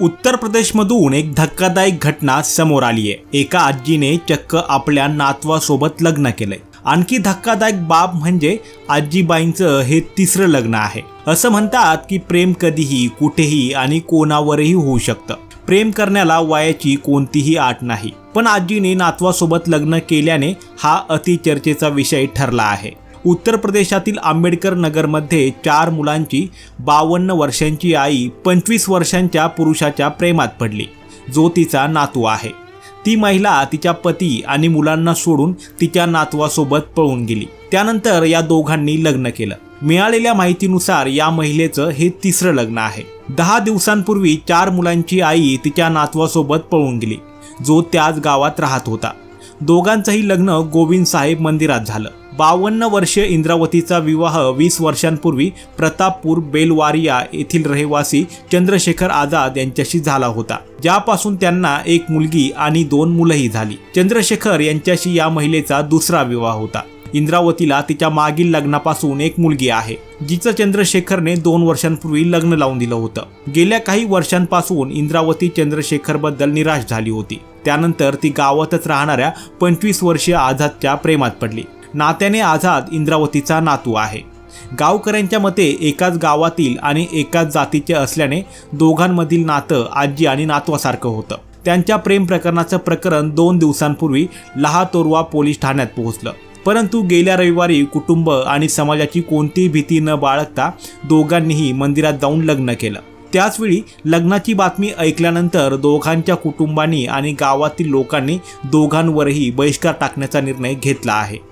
उत्तर प्रदेशमधून एक धक्कादायक घटना समोर आली आहे. एका आजीने चक्क आपल्या नातवासोबत लग्न केलंय. आणखी धक्कादायक बाब म्हणजे आजीबाईंचं हे तिसरं लग्न आहे. असं म्हणतात की प्रेम कधीही कुठेही आणि कोणावरही होऊ शकतं. प्रेम करण्याला वयाची कोणतीही आट नाही. पण आजीने नातवासोबत लग्न केल्याने हा अतिचर्चेचा विषय ठरला आहे. उत्तर प्रदेशातील आंबेडकर नगरमध्ये चार मुलांची बावन्न वर्षांची आई पंचवीस वर्षांच्या पुरुषाच्या प्रेमात पडली. जो तिचा नातू आहे. ती महिला तिच्या पती आणि मुलांना सोडून तिच्या नातवासोबत पळून गेली. त्यानंतर या दोघांनी लग्न केलं. मिळालेल्या माहितीनुसार या महिलेचं हे तिसरं लग्न आहे. दहा दिवसांपूर्वी चार मुलांची आई तिच्या नातवासोबत पळून गेली. जो त्याच गावात राहत होता. दोघांचंही लग्न गोविंद साहेब मंदिरात झालं. बावन्न वर्षीय इंद्रावतीचा विवाह वीस वर्षांपूर्वी प्रतापपूर बेलवारिया येथील रहिवासी चंद्रशेखर आझाद यांच्याशी झाला होता ज्यापासून त्यांना एक मुलगी आणि दोन मुलंही झाली. चंद्रशेखर यांच्याशी या महिलेचा दुसरा विवाह होता. इंद्रावतीला तिच्या मागील लग्नापासून एक मुलगी आहे जिचं चंद्रशेखरने दोन वर्षांपूर्वी लग्न लावून दिलं होतं. गेल्या काही वर्षांपासून इंद्रावती चंद्रशेखरबद्दल निराश झाली होती. त्यानंतर ती गावातच राहणाऱ्या पंचवीस वर्षीय आझादच्या प्रेमात पडली. नात्याने आझाद इंद्रावतीचा नातू आहे. गावकऱ्यांच्या मते एकाच गावातील आणि एकाच जातीचे असल्याने दोघांमधील नातं आजी आणि नातवासारखं होतं. त्यांच्या प्रेम प्रकरणाचं प्रकरण दोन दिवसांपूर्वी लहातोरवा पोलीस ठाण्यात पोहोचलं. परंतु गेल्या रविवारी कुटुंब आणि समाजाची कोणतीही भीती न बाळगता दोघांनीही मंदिरात जाऊन लग्न केलं. त्याचवेळी लग्नाची बातमी ऐकल्यानंतर दोघांच्या कुटुंबांनी आणि गावातील लोकांनी दोघांवरही बहिष्कार टाकण्याचा निर्णय घेतला आहे.